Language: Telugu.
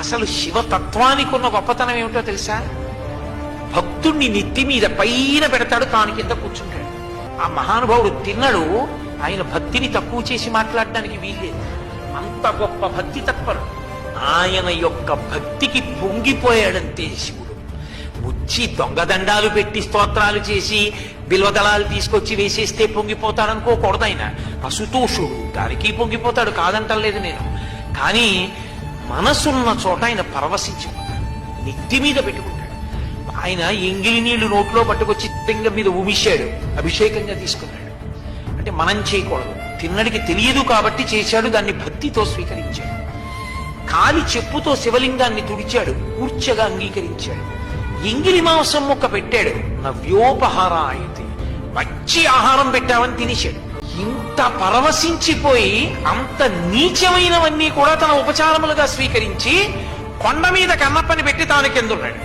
అసలు శివతత్వానికి ఉన్న గొప్పతనం ఏమిటో తెలుసా? భక్తుణ్ణి నెత్తి మీద పైన పెడతాడు తాను కింద కూర్చుంటాడు. ఆ మహానుభావుడు తిన్నడు ఆయన భక్తిని తక్కువ చేసి మాట్లాడడానికి వీల్లేదు. అంత గొప్ప భక్తి తత్పరు ఆయన యొక్క భక్తికి పొంగిపోయాడంతే శివుడు. వచ్చి దొంగదండాలు పెట్టి స్తోత్రాలు చేసి బిల్వదళాలు తీసుకొచ్చి వేసేస్తే పొంగిపోతాడు అనుకోకూడదు ఆయన. అసుతోషుడు దానికి పొంగిపోతాడు కాదంటలేదు నేను. కానీ మనసున్న చోట ఆయన పరవశించిపోతాడు నెత్తి మీద పెట్టుకుంటాడు. ఆయన ఎంగిలి నీళ్ళు నోట్లో పట్టుకొచ్చి తింగ మీద ఉమిశాడు. అభిషేకంగా తీసుకున్నాడు. అంటే మనం చేయకూడదు. తిన్నడికి తెలియదు కాబట్టి చేశాడు దాన్ని భక్తితో స్వీకరించాడు. కాలి చెప్పుతో శివలింగాన్ని తుడిచాడు కూర్చగా అంగీకరించాడు. ఎంగిలి మాంసం ముక్క పెట్టాడు. నవ్యోపహారాయతి. మంచి ఆహారం పెట్టామని తినేశాడు. ఇంత పరవశించిపోయి అంత నీచమైనవన్నీ కూడా తన ఉపచారములుగా స్వీకరించి కొండ మీద కన్నప్పని పెట్టి తాను కిందున్నాడు.